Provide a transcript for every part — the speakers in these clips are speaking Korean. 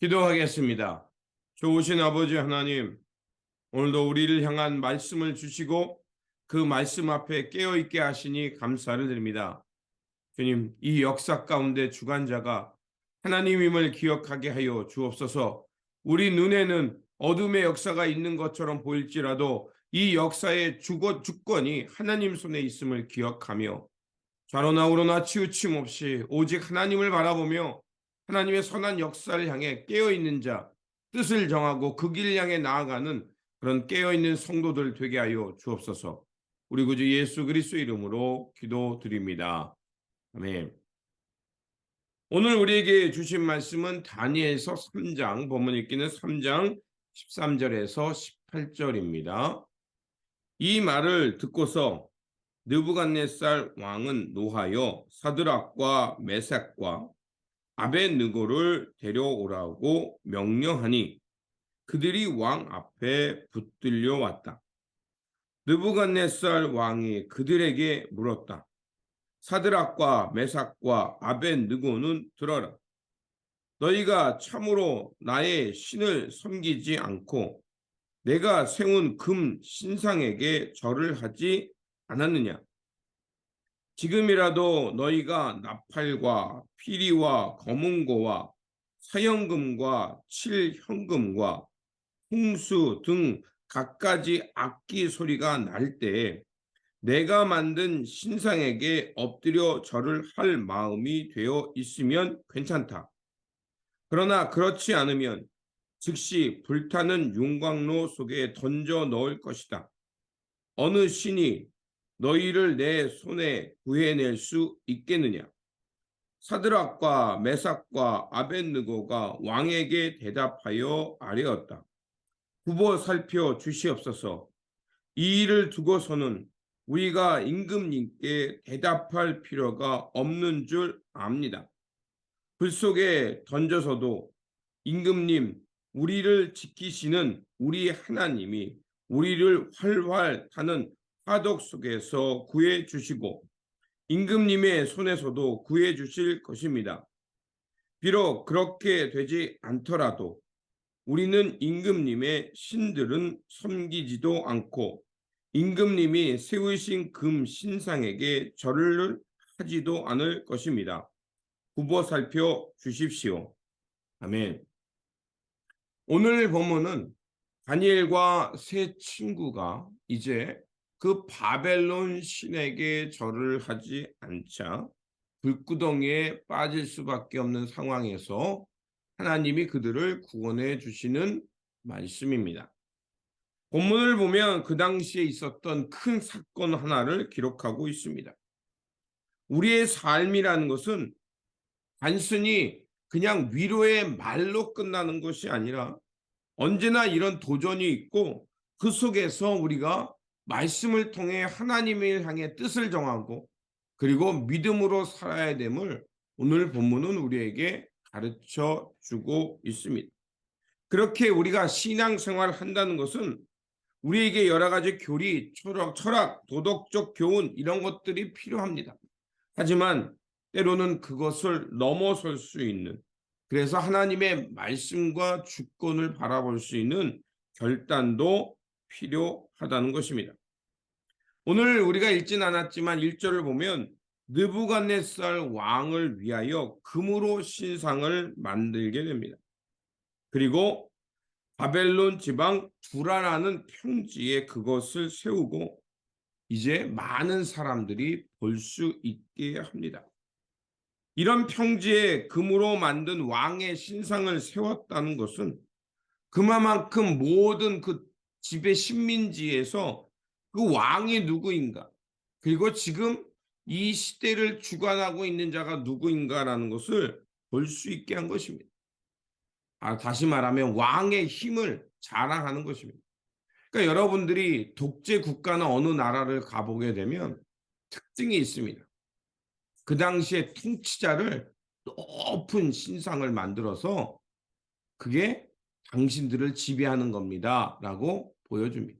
기도하겠습니다. 좋으신 아버지 하나님, 오늘도 우리를 향한 말씀을 주시고 그 말씀 앞에 깨어있게 하시니 감사를 드립니다. 주님, 이 역사 가운데 주관자가 하나님임을 기억하게 하여 주옵소서 우리 눈에는 어둠의 역사가 있는 것처럼 보일지라도 이 역사의 주거, 주권이 하나님 손에 있음을 기억하며 좌로나 우로나 치우침 없이 오직 하나님을 바라보며 하나님의 선한 역사를 향해 깨어있는 자, 뜻을 정하고 그 길 향해 나아가는 그런 깨어있는 성도들 되게 하여 주옵소서. 우리 구주 예수 그리스도 이름으로 기도드립니다. 아멘. 오늘 우리에게 주신 말씀은 다니엘서 3장, 본문 읽기는 3장 13절에서 18절입니다. 이 말을 듣고서 느부갓네살 왕은 노하여 사드락과 메삭과 아벤느고를 데려오라고 명령하니 그들이 왕 앞에 붙들려 왔다. 느부갓네살 왕이 그들에게 물었다. 사드락과 메삭과 아벤느고는 들어라. 너희가 참으로 나의 신을 섬기지 않고 내가 세운 금 신상에게 절을 하지 않았느냐? 지금이라도 너희가 나팔과 피리와 검은고와 사형금과 칠형금과 홍수 등 갖가지 악기 소리가 날 때에 내가 만든 신상에게 엎드려 절을 할 마음이 되어 있으면 괜찮다. 그러나 그렇지 않으면 즉시 불타는 용광로 속에 던져 넣을 것이다. 어느 신이 너희를 내 손에 구해낼 수 있겠느냐? 사드락과 메삭과 아벤느고가 왕에게 대답하여 아뢰었다. 후보 살펴 주시옵소서. 이 일을 두고서는 우리가 임금님께 대답할 필요가 없는 줄 압니다. 불 속에 던져서도 임금님, 우리를 지키시는 우리 하나님이 우리를 활활 타는 화독 속에서 구해 주시고 임금님의 손에서도 구해 주실 것입니다. 비록 그렇게 되지 않더라도 우리는 임금님의 신들은 섬기지도 않고 임금님이 세우신 금 신상에게 절을 하지도 않을 것입니다. 후보 살펴 주십시오. 아멘. 오늘 본문은 다니엘과 세 친구가 이제 그 바벨론 신에게 절을 하지 않자 불구덩이에 빠질 수밖에 없는 상황에서 하나님이 그들을 구원해 주시는 말씀입니다. 본문을 보면 그 당시에 있었던 큰 사건 하나를 기록하고 있습니다. 우리의 삶이라는 것은 단순히 그냥 위로의 말로 끝나는 것이 아니라 언제나 이런 도전이 있고 그 속에서 우리가 말씀을 통해 하나님을 향해 뜻을 정하고 그리고 믿음으로 살아야 됨을 오늘 본문은 우리에게 가르쳐 주고 있습니다. 그렇게 우리가 신앙생활을 한다는 것은 우리에게 여러 가지 교리, 철학, 철학, 도덕적 교훈 이런 것들이 필요합니다. 하지만 때로는 그것을 넘어설 수 있는 그래서 하나님의 말씀과 주권을 바라볼 수 있는 결단도 필요하다는 것입니다. 오늘 우리가 읽진 않았지만 1절을 보면 느부갓네살 왕을 위하여 금으로 신상을 만들게 됩니다. 그리고 바벨론 지방 두라라는 평지에 그것을 세우고 이제 많은 사람들이 볼 수 있게 합니다. 이런 평지에 금으로 만든 왕의 신상을 세웠다는 것은 그만큼 모든 그 집의 식민지에서 그 왕이 누구인가 그리고 지금 이 시대를 주관하고 있는 자가 누구인가라는 것을 볼 수 있게 한 것입니다. 아, 다시 말하면 왕의 힘을 자랑하는 것입니다. 그러니까 여러분들이 독재 국가나 어느 나라를 가보게 되면 특징이 있습니다. 그 당시에 통치자를 높은 신상을 만들어서 그게 당신들을 지배하는 겁니다. 라고 보여줍니다.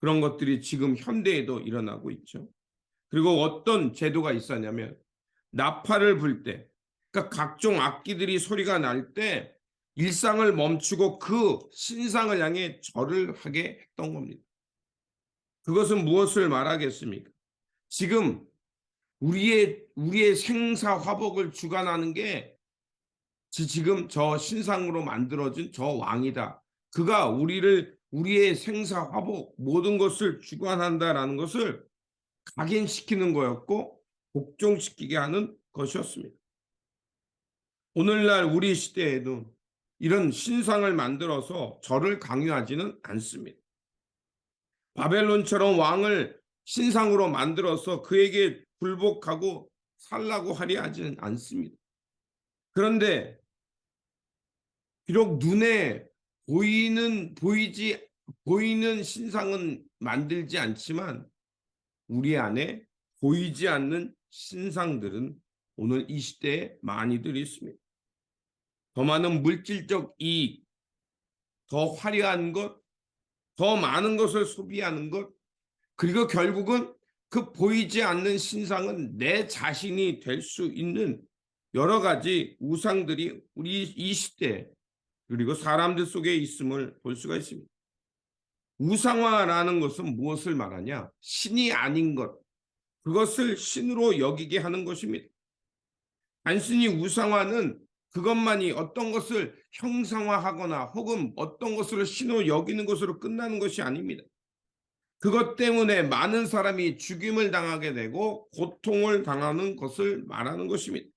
그런 것들이 지금 현대에도 일어나고 있죠. 그리고 어떤 제도가 있었냐면 나팔을 불 때, 그러니까 각종 악기들이 소리가 날 때 일상을 멈추고 그 신상을 향해 절을 하게 했던 겁니다. 그것은 무엇을 말하겠습니까? 지금 우리의 우리의 생사 화복을 주관하는 게 지- 지금 저 신상으로 만들어진 저 왕이다. 그가 우리를 우리의 생사 화복 모든 것을 주관한다라는 것을 각인시키는 거였고 복종시키게 하는 것이었습니다. 오늘날 우리 시대에도 이런 신상을 만들어서 절을 강요하지는 않습니다. 바벨론처럼 왕을 신상으로 만들어서 그에게 굴복하고 살라고 하려 하지는 않습니다. 그런데 비록 눈에 보이는 보이지 보이는 신상은 만들지 않지만 우리 안에 보이지 않는 신상들은 오늘 이 시대에 많이들 있습니다. 더 많은 물질적 이익, 더 화려한 것, 더 많은 것을 소비하는 것, 그리고 결국은 그 보이지 않는 신상은 내 자신이 될 수 있는 여러 가지 우상들이 우리 이 시대 그리고 사람들 속에 있음을 볼 수가 있습니다. 우상화라는 것은 무엇을 말하냐? 신이 아닌 것, 그것을 신으로 여기게 하는 것입니다. 단순히 우상화는 그것만이 어떤 것을 형상화하거나 혹은 어떤 것을 신으로 여기는 것으로 끝나는 것이 아닙니다. 그것 때문에 많은 사람이 죽임을 당하게 되고 고통을 당하는 것을 말하는 것입니다.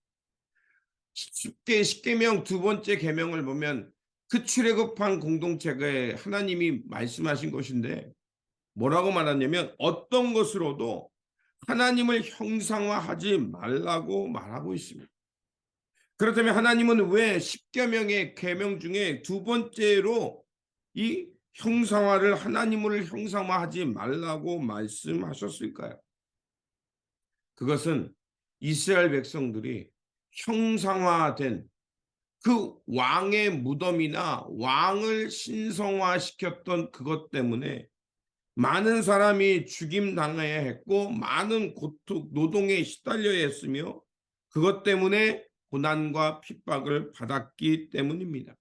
쉽게 십계명 두 번째 계명을 보면 그 출애굽한 공동체가 하나님이 말씀하신 것인데 뭐라고 말하냐면 어떤 것으로도 하나님을 형상화하지 말라고 말하고 있습니다. 그렇다면 하나님은 왜 십계명의 계명 중에 두 번째로 이 형상화를 하나님을 형상화하지 말라고 말씀하셨을까요? 그것은 이스라엘 백성들이 형상화된 그 왕의 무덤이나 왕을 신성화시켰던 그것 때문에 많은 사람이 죽임 당해야 했고 많은 고통 노동에 시달려야 했으며 그것 때문에 고난과 핍박을 받았기 때문입니다.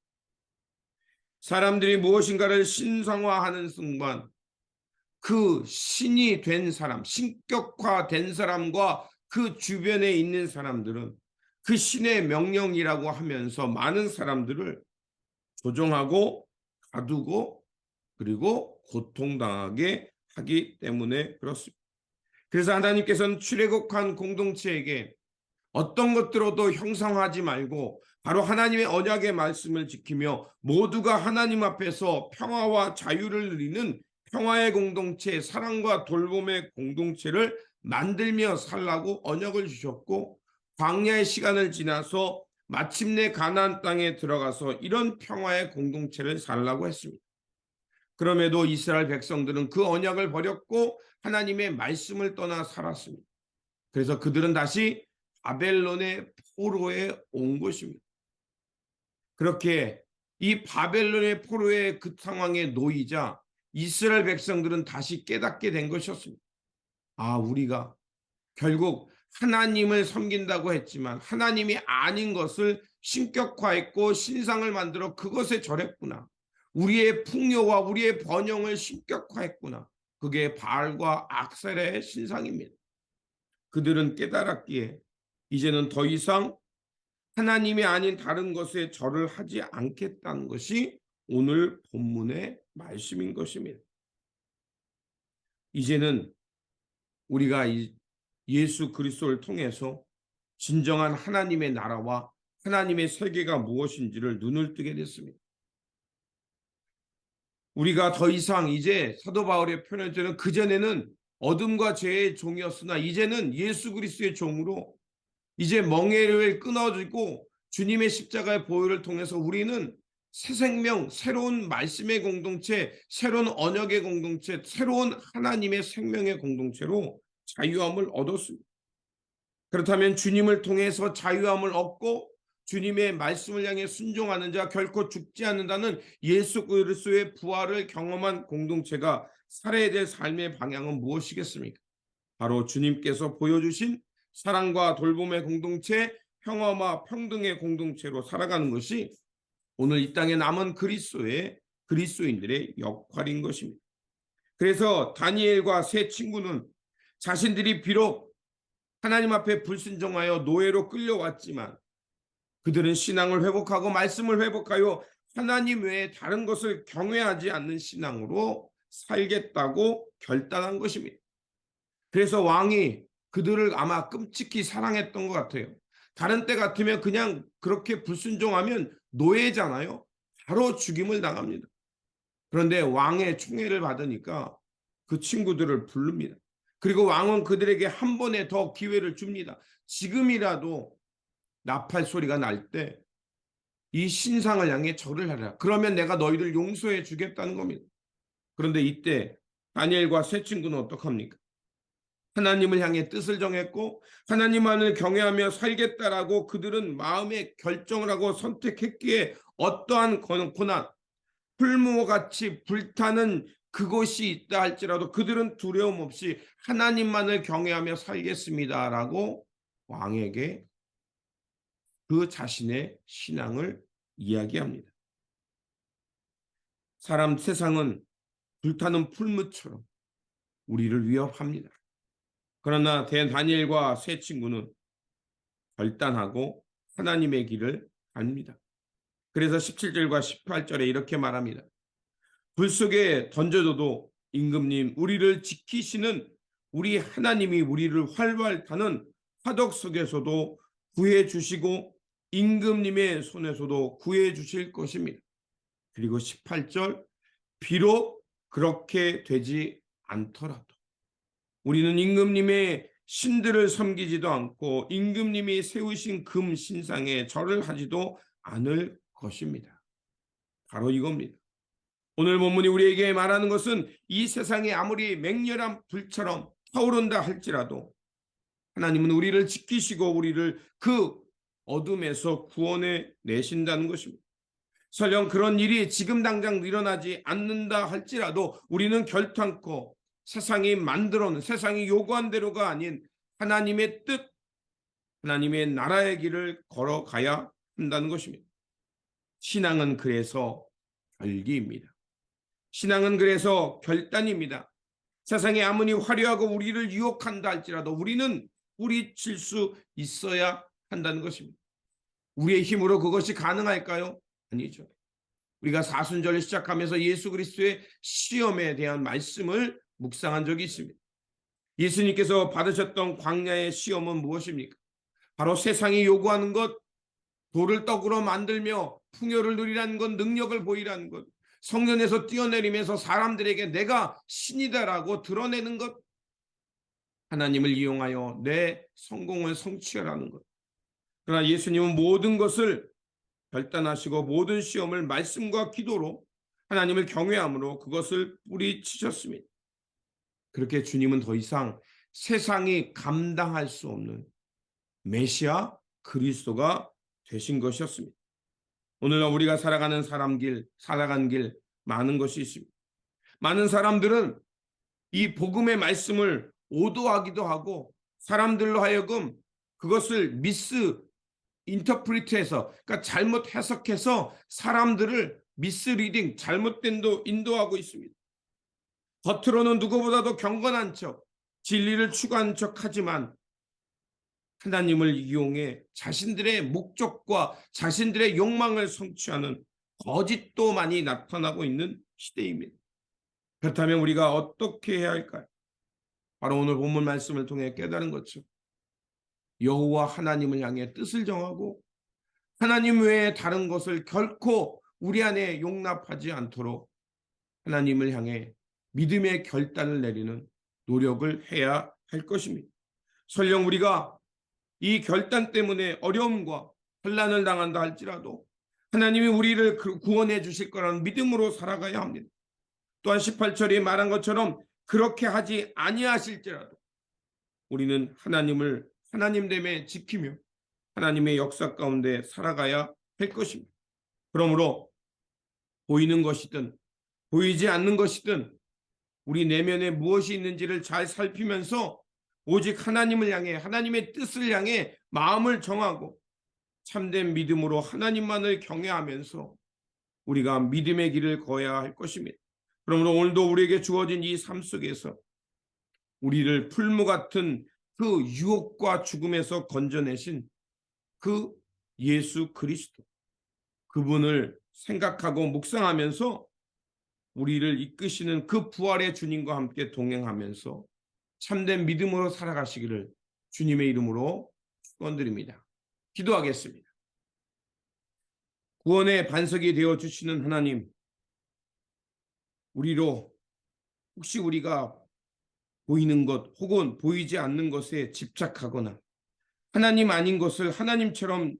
사람들이 무엇인가를 신성화하는 순간 그 신이 된 사람, 신격화된 사람과 그 주변에 있는 사람들은 그 신의 명령이라고 하면서 많은 사람들을 조종하고 가두고 그리고 고통당하게 하기 때문에 그렇습니다. 그래서 하나님께서는 출애굽한 공동체에게 어떤 것들로도 형상하지 말고 바로 하나님의 언약의 말씀을 지키며 모두가 하나님 앞에서 평화와 자유를 누리는 평화의 공동체, 사랑과 돌봄의 공동체를 만들며 살라고 언약을 주셨고 광야의 시간을 지나서 마침내 가나안 땅에 들어가서 이런 평화의 공동체를 살라고 했습니다. 그럼에도 이스라엘 백성들은 그 언약을 버렸고 하나님의 말씀을 떠나 살았습니다. 그래서 그들은 다시 바벨론의 포로에 온 것입니다. 그렇게 이 바벨론의 포로의 그 상황에 놓이자 이스라엘 백성들은 다시 깨닫게 된 것이었습니다. 아, 우리가 결국 하나님을 섬긴다고 했지만 하나님이 아닌 것을 신격화했고 신상을 만들어 그것에 절했구나. 우리의 풍요와 우리의 번영을 신격화했구나. 그게 바알과 악셀의 신상입니다. 그들은 깨달았기에 이제는 더 이상 하나님이 아닌 다른 것에 절을 하지 않겠다는 것이 오늘 본문의 말씀인 것입니다. 이제는 우리가 예수 그리스도를 통해서 진정한 하나님의 나라와 하나님의 세계가 무엇인지를 눈을 뜨게 됐습니다. 우리가 더 이상 이제 사도 바울의 표현대로 그전에는 어둠과 죄의 종이었으나 이제는 예수 그리스도의 종으로 이제 멍해를 끊어지고 주님의 십자가의 보혈을 통해서 우리는 새 생명, 새로운 말씀의 공동체, 새로운 언약의 공동체, 새로운 하나님의 생명의 공동체로 자유함을 얻었습니다. 그렇다면 주님을 통해서 자유함을 얻고 주님의 말씀을 향해 순종하는 자 결코 죽지 않는다는 예수 그리스도의 부활을 경험한 공동체가 살아야 될 삶의 방향은 무엇이겠습니까? 바로 주님께서 보여주신 사랑과 돌봄의 공동체, 평화와 평등의 공동체로 살아가는 것이 오늘 이 땅에 남은 그리스도의 그리스도인들의 역할인 것입니다. 그래서 다니엘과 세 친구는 자신들이 비록 하나님 앞에 불순종하여 노예로 끌려왔지만 그들은 신앙을 회복하고 말씀을 회복하여 하나님 외에 다른 것을 경외하지 않는 신앙으로 살겠다고 결단한 것입니다. 그래서 왕이 그들을 아마 끔찍히 사랑했던 것 같아요. 다른 때 같으면 그냥 그렇게 불순종하면 노예잖아요. 바로 죽임을 당합니다. 그런데 왕의 총애를 받으니까 그 친구들을 부릅니다. 그리고 왕은 그들에게 한 번에 더 기회를 줍니다. 지금이라도 나팔 소리가 날 때 이 신상을 향해 절을 하라. 그러면 내가 너희들 용서해 주겠다는 겁니다. 그런데 이때 다니엘과 세 친구는 어떡합니까? 하나님을 향해 뜻을 정했고 하나님만을 경외하며 살겠다라고 그들은 마음에 결정을 하고 선택했기에 어떠한 고난, 풀무와 같이 불타는 그곳이 있다 할지라도 그들은 두려움 없이 하나님만을 경외하며 살겠습니다라고 왕에게 그 자신의 신앙을 이야기합니다. 사람 세상은 불타는 풀무처럼 우리를 위협합니다. 그러나 대 다니엘과 세 친구는 결단하고 하나님의 길을 갑니다. 그래서 17절과 18절에 이렇게 말합니다. 불 속에 던져져도 임금님 우리를 지키시는 우리 하나님이 우리를 활활 타는 화덕 속에서도 구해 주시고 임금님의 손에서도 구해 주실 것입니다. 그리고 18절 비록 그렇게 되지 않더라도 우리는 임금님의 신들을 섬기지도 않고 임금님이 세우신 금 신상에 절을 하지도 않을 것입니다. 바로 이겁니다. 오늘 본문이 우리에게 말하는 것은 이 세상이 아무리 맹렬한 불처럼 타오른다 할지라도 하나님은 우리를 지키시고 우리를 그 어둠에서 구원해 내신다는 것입니다. 설령 그런 일이 지금 당장 일어나지 않는다 할지라도 우리는 결탄코 세상이 만들어 놓은 세상이 요구한 대로가 아닌 하나님의 뜻, 하나님의 나라의 길을 걸어가야 한다는 것입니다. 신앙은 그래서 결기입니다. 신앙은 그래서 결단입니다. 세상이 아무리 화려하고 우리를 유혹한다 할지라도 우리는 뿌리칠 수 있어야 한다는 것입니다. 우리의 힘으로 그것이 가능할까요? 아니죠. 우리가 사순절을 시작하면서 예수 그리스도의 시험에 대한 말씀을 묵상한 적이 있습니다. 예수님께서 받으셨던 광야의 시험은 무엇입니까? 바로 세상이 요구하는 것, 돌을 떡으로 만들며 풍요를 누리라는 것, 능력을 보이라는 것, 성전에서 뛰어내리면서 사람들에게 내가 신이다라고 드러내는 것, 하나님을 이용하여 내 성공을 성취하라는 것. 그러나 예수님은 모든 것을 결단하시고 모든 시험을 말씀과 기도로 하나님을 경외함으로 그것을 뿌리치셨습니다. 그렇게 주님은 더 이상 세상이 감당할 수 없는 메시아 그리스도가 되신 것이었습니다. 오늘날 우리가 살아가는 사람 길, 살아간 길 많은 것이 있습니다. 많은 사람들은 이 복음의 말씀을 오도하기도 하고 사람들로 하여금 그것을 미스 인터프리트해서 그러니까 잘못 해석해서 사람들을 미스 리딩 잘못된 도 인도하고 있습니다. 겉으로는 누구보다도 경건한 척 진리를 추구한 척 하지만 하나님을 이용해 자신들의 목적과 자신들의 욕망을 성취하는 거짓도 많이 나타나고 있는 시대입니다. 그렇다면 우리가 어떻게 해야 할까요? 바로 오늘 본문 말씀을 통해 깨달은 것처 여호와 하나님을 향해 뜻을 정하고 하나님 외에 다른 것을 결코 우리 안에 용납하지 않도록 하나님을 향해 믿음의 결단을 내리는 노력을 해야 할 것입니다. 설령 우리가 이 결단 때문에 어려움과 혼란을 당한다 할지라도 하나님이 우리를 그 구원해 주실 거라는 믿음으로 살아가야 합니다. 또한 18절에 말한 것처럼 그렇게 하지 아니하실지라도 우리는 하나님을 하나님됨에 지키며 하나님의 역사 가운데 살아가야 할 것입니다. 그러므로 보이는 것이든 보이지 않는 것이든 우리 내면에 무엇이 있는지를 잘 살피면서 오직 하나님을 향해 하나님의 뜻을 향해 마음을 정하고 참된 믿음으로 하나님만을 경외하면서 우리가 믿음의 길을 거야 할 것입니다. 그러므로 오늘도 우리에게 주어진 이 삶 속에서 우리를 풀무 같은 그 유혹과 죽음에서 건져내신 그 예수 그리스도 그분을 생각하고 묵상하면서 우리를 이끄시는 그 부활의 주님과 함께 동행하면서 참된 믿음으로 살아가시기를 주님의 이름으로 축원드립니다. 기도하겠습니다. 구원의 반석이 되어 주시는 하나님, 우리로 혹시 우리가 보이는 것 혹은 보이지 않는 것에 집착하거나 하나님 아닌 것을 하나님처럼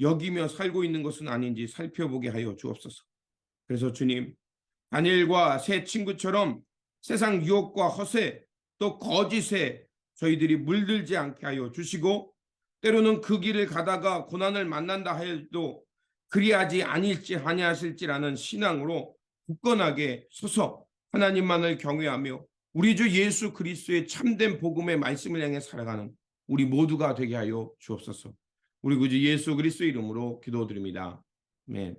여기며 살고 있는 것은 아닌지 살펴보게 하여 주옵소서. 그래서 주님, 다니엘과 새 친구처럼 세상 유혹과 허세 또 거짓에 저희들이 물들지 않게 하여 주시고 때로는 그 길을 가다가 고난을 만난다 해도 그리하지 아닐지 아니하실지라는 신앙으로 굳건하게 서서 하나님만을 경외하며 우리 주 예수 그리스도의 참된 복음의 말씀을 향해 살아가는 우리 모두가 되게 하여 주옵소서. 우리 구주 예수 그리스도 이름으로 기도드립니다. 아멘.